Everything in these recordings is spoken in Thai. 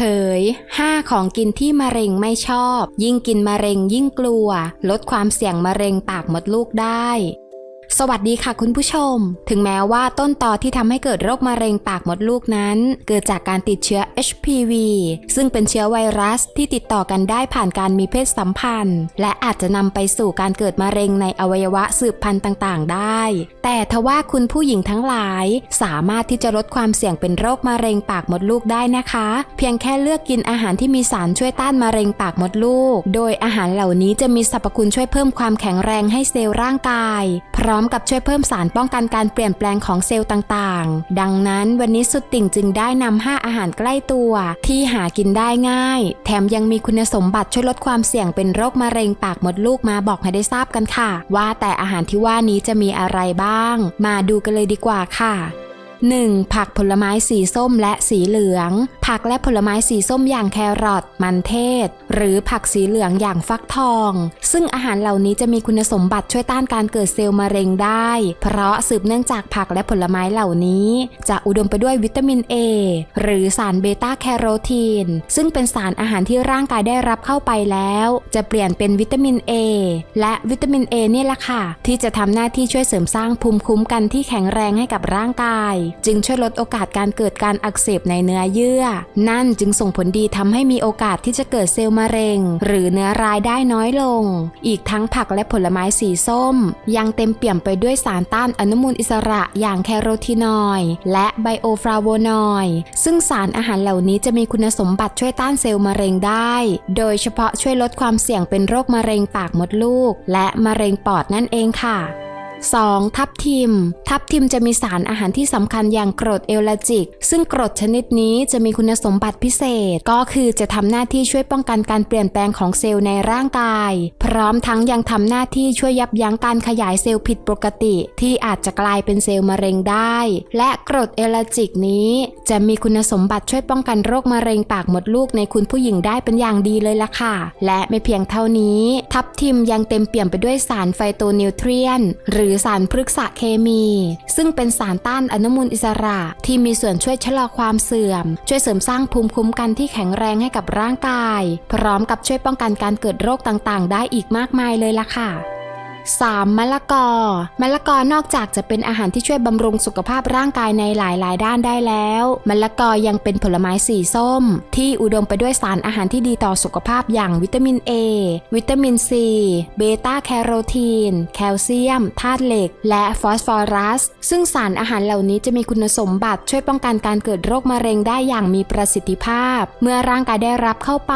เผย 5 ของกินที่มะเร็งไม่ชอบ ยิ่งกินมะเร็งยิ่งกลัว ลดความเสี่ยงมะเร็งปากมดลูกได้ สวัสดีค่ะคุณผู้ชม ถึงแม้ว่าต้นตอที่ทำให้เกิดโรคมะเร็งปากมดลูกนั้น เกิดจากการติดเชื้อ HPV ซึ่งเป็นเชื้อไวรัสที่ติดต่อกันได้ผ่านการมีเพศสัมพันธ์ และอาจจะนำไปสู่การเกิดมะเร็งในอวัยวะสืบพันธุ์ต่างๆ ได้ แต่ทว่าคุณผู้หญิงทั้งหลาย สามารถที่จะลดความเสี่ยงเป็นโรคมะเร็งปากมดลูกได้นะคะ เพียงแค่เลือกกินอาหารที่มีสารช่วยต้านมะเร็งปากมดลูก โดยอาหารเหล่านี้จะมีสรรพคุณช่วยเพิ่มความแข็งแรงให้เซลล์ร่างกายพร้อม้อมกับช่วยเพิ่มสารป้องกันการเปลี่ยนแปลงของเซลล์ต่างๆ ดังนั้นวันนี้สุดติ่งจึงได้นำ5อาหารใกล้ตัว ที่หากินได้ง่าย แถมยังมีคุณสมบัติช่วยลดความเสี่ยงเป็นโรคมะเร็งปากมดลูกมาบอกให้ได้ทราบกันค่ะ ว่าแต่อาหารที่ว่านี้จะมีอะไรบ้าง มาดูกันเลยดีกว่าค่ะ 1. ผักผลไม้สีส้มและสีเหลือง ผักและผลไม้สีส้มอย่างแครอทมันเทศ หรือผักสีเหลืองอย่างฟักทอง ซึ่งอาหารเหล่านี้จะมีคุณสมบัติช่วยต้านการเกิดเซลล์มะเร็งได้ เพราะสืบเนื่องจากผักและผลไม้เหล่านี้ จะอุดมไปด้วยวิตามิน A หรือสารเบต้าแคโรทีน ซึ่งเป็นสารอาหารที่ร่างกายได้รับเข้าไปแล้ว จะเปลี่ยนเป็นวิตามิน A และวิตามิน A เนี่ยแหละค่ะ ที่จะทำหน้าที่ช่วยเสริมสร้างภูมิคุ้มกันที่แข็งแรงให้กับร่างกายจึงช่วยลดโอกาสการเกิดการอักเสบในเนื้อเยื่อ นั่นจึงส่งผลดีทำให้มีโอกาสที่จะเกิดเซลล์มะเร็ง หรือเนื้อร้ายได้น้อยลง อีกทั้งผักและผลไม้สีส้ม ยังเต็มเปี่ยมไปด้วยสารต้านอนุมูลอิสระอย่างแคโรทีนอยด์และไบโอฟลาโวนอยด์ซึ่งสารอาหารเหล่านี้จะมีคุณสมบัติช่วยต้านเซลล์มะเร็งได้ โดยเฉพาะช่วยลดความเสี่ยงเป็นโรคมะเร็งปากมดลูก และมะเร็งปอดนั่นเองค่ะ 2. ทับทิม ทับทิมจะมีสารอาหารที่สำคัญอย่างกรดเอลลาจิก ซึ่งกรดชนิดนี้จะมีคุณสมบัติพิเศษ ก็คือจะทำหน้าที่ช่วยป้องกันการเปลี่ยนแปลงของเซลล์ในร่างกาย พร้อมทั้งยังทำหน้าที่ช่วยยับยั้งการขยายเซลล์ผิดปกติ ที่อาจจะกลายเป็นเซลล์มะเร็งได้ และกรดเอลลาจิกนี้ จะมีคุณสมบัติช่วยป้องกันโรคมะเร็งปากมดลูกในคุณผู้หญิงได้เป็นอย่างดีเลยล่ะค่ะ และไม่เพียงเท่านี้ ทับทิมยังเต็มเปี่ยมไปด้วยสารไฟโตนิวเทรียน หรือรือสารพฤกษเคมี ซึ่งเป็นสารต้านอนุมูลอิสระ ที่มีส่วนช่วยชะลอความเสื่อม ช่วยเสริมสร้างภูมิคุ้มกันที่แข็งแรงให้กับร่างกาย พร้อมกับช่วยป้องกันการเกิดโรคต่างๆ ได้อีกมากมายเลยล่ะค่ะ 3. มะละกอ มะละกอนอกจากจะเป็นอาหารที่ช่วยบำรุงสุขภาพร่างกายในหลาย ๆ ด้านได้แล้ว มะละกอยังเป็นผลไม้สีส้ม ที่อุดมไปด้วยสารอาหารที่ดีต่อสุขภาพอย่างวิตามิน A วิตามิน C เบต้าแคโรทีน แคลเซียม ธาตุเหล็ก และฟอสฟอรัส ซึ่งสารอาหารเหล่านี้จะมีคุณสมบัติช่วยป้องกันการเกิดโรคมะเร็งได้อย่างมีประสิทธิภาพ เมื่อร่างกายได้รับเข้าไป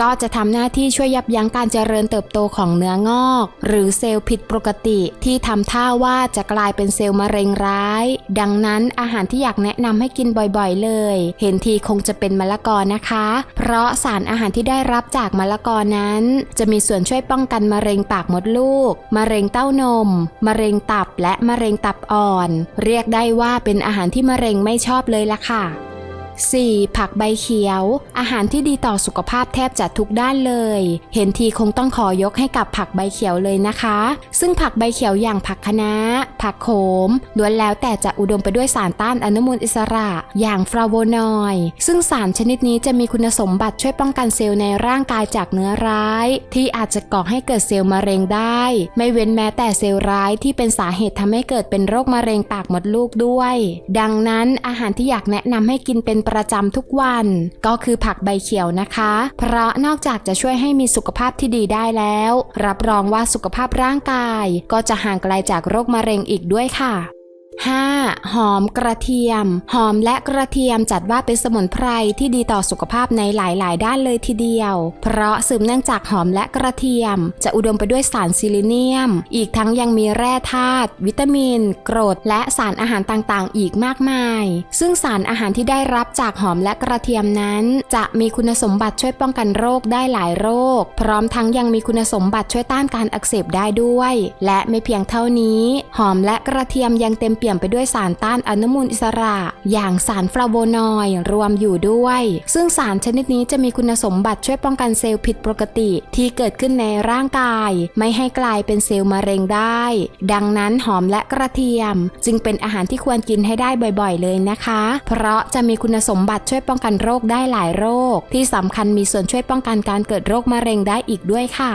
ก็จะทำหน้าที่ช่วยยับยั้งการเจริญเติบโตของเนื้องอก หรือเซลล์ผิดปกติ ที่ทำท่าว่าจะกลายเป็นเซลล์มะเร็งร้าย ดังนั้นอาหารที่อยากแนะนำให้กินบ่อยๆเลย เห็นทีคงจะเป็นมะละกอนะคะ เพราะสารอาหารที่ได้รับจากมะละกอนั้น จะมีส่วนช่วยป้องกันมะเร็งปากมดลูก มะเร็งเต้านม มะเร็งตับและมะเร็งตับอ่อน เรียกได้ว่าเป็นอาหารที่มะเร็งไม่ชอบเลยล่ะค่ะ 4. ผักใบเขียว อาหารที่ดีต่อสุขภาพแทบจะทุกด้านเลย เห็นทีคงต้องขอยกให้กับผักใบเขียวเลยนะคะ ซึ่งผักใบเขียวอย่างผักคะน้า ผักโขมล้วนแล้วแต่จะอุดมไปด้วยสารต้านอนุมูลอิสระอย่างฟลาโวนอยด์ซึ่งสารชนิดนี้จะมีคุณสมบัติช่วยป้องกันเซลล์ในร่างกายจากเนื้อร้าย ที่อาจจะก่อให้เกิดเซลล์มะเร็งได้ ไม่เว้นแม้แต่เซลล์ร้ายที่เป็นสาเหตุทำให้เกิดเป็นโรคมะเร็งปากมดลูกด้วย ดังนั้นอาหารที่อยากแนะนำให้กินเป็นประจำทุกวัน ก็คือผักใบเขียวนะคะ เพราะนอกจากจะช่วยให้มีสุขภาพที่ดีได้แล้ว รับรองว่าสุขภาพร่างกาย ก็จะห่างไกลจากโรคมะเร็งอีกด้วยค่ะ 5. หอมกระเทียม หอมและกระเทียมจัดว่าเป็นสมุนไพรที่ดีต่อสุขภาพในหลาย ๆ ด้านเลยทีเดียว เพราะสืบเนื่องจากหอมและกระเทียม จะอุดมไปด้วยสารซิลิเนียม อีกทั้งยังมีแร่ธาตุวิตามิน กรด และสารอาหารต่าง ๆ อีกมากมาย ซึ่งสารอาหารที่ได้รับจากหอมและกระเทียมนั้น จะมีคุณสมบัติช่วยป้องกันโรคได้หลายโรค พร้อมทั้งยังมีคุณสมบัติช่วยต้านการอักเสบได้ด้วย และไม่เพียงเท่านี้ หอมและกระเทียมยังเต็มเปี่ยมไปด้วยสารต้านอนุมูลอิสระ อย่างสารฟลาโวนอยด์รวมอยู่ด้วย ซึ่งสารชนิดนี้จะมีคุณสมบัติช่วยป้องกันเซลล์ผิดปกติ ที่เกิดขึ้นในร่างกาย ไม่ให้กลายเป็นเซลล์มะเร็งได้ ดังนั้นหอมและกระเทียม จึงเป็นอาหารที่ควรกินให้ได้บ่อยๆ เลยนะคะ เพราะจะมีคุณสมบัติช่วยป้องกันโรคได้หลายโรค ที่สำคัญมีส่วนช่วยป้องกันการเกิดโรคมะเร็งได้อีกด้วยค่ะ